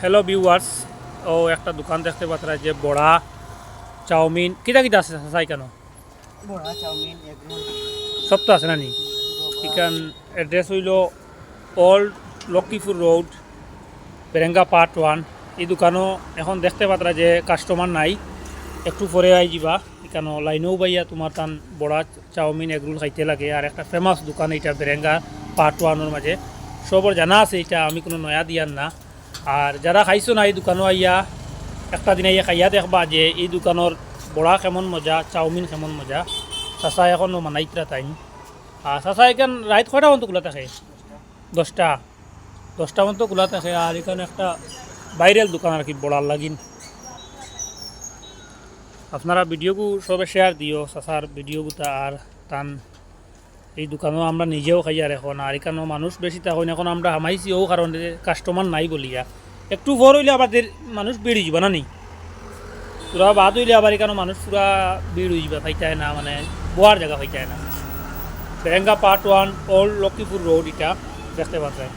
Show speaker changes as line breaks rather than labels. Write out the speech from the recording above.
Hello viewers ও একটা দোকান দেখতে পাচ্ছেন যে বড়া চাউমিন কিটা কিটা আছে চাই কেন?
বড়া চাউমিন
সব তো আছে না নি? এখান এড্রেস হইল old Lakshmipur road Berenga part one এই দোকানও এখন দেখতে পাত্রা যে কাস্টমার নাই। একটু পরে আই যাবা এখানে লাইনেও বাইয়া তোমার তান বড়া চাউমিন এগরোল খাইতে লাগে। আর একটা ফেমাস দোকান এটা বেরেঙ্গা পার্ট ওয়ানের মাঝে। সবর জানা আছে এটা আমি কোনো নয়া দিয়ার না। আর যারা খাইছো না এই দোকানও আইয়া একটা দিন আইয়া খাইয়া দেখবা যে এই দোকানের বড়া কেমন মজা চাউমিন কেমন মজা। চাচা এখনও মানাইতরা টাইম। আর চাচা এখান রাইত কয়টা পর্যন্ত খোলা থাকে? দশটা দশটা পর্যন্ত খোলা থাকে আর এখানে একটা বাইরের দোকান আর কি বড়ার লাগিন। আপনারা ভিডিওগু সবে শেয়ার দিও চাচার ভিডিওগুতা আর তান এই দোকানও আমরা নিজেও খাই আর এখন, আর এখানেও মানুষ বেশি তখন এখন আমরা হামাইছি, ও কারণে কাস্টমার নাই বলিয়া। একটু ভোর হইলে আবার মানুষ বেড়ে যাবে না নি? পুরা বাদ হইলে আবার এখানে মানুষ পুরা ভিড় হয়ে যাবে পাইতায় না মানে বোয়ার জায়গা পাইতায় না। Berenga part one old Lakshmipur road এটা, দেখতে পাচ্ছেন।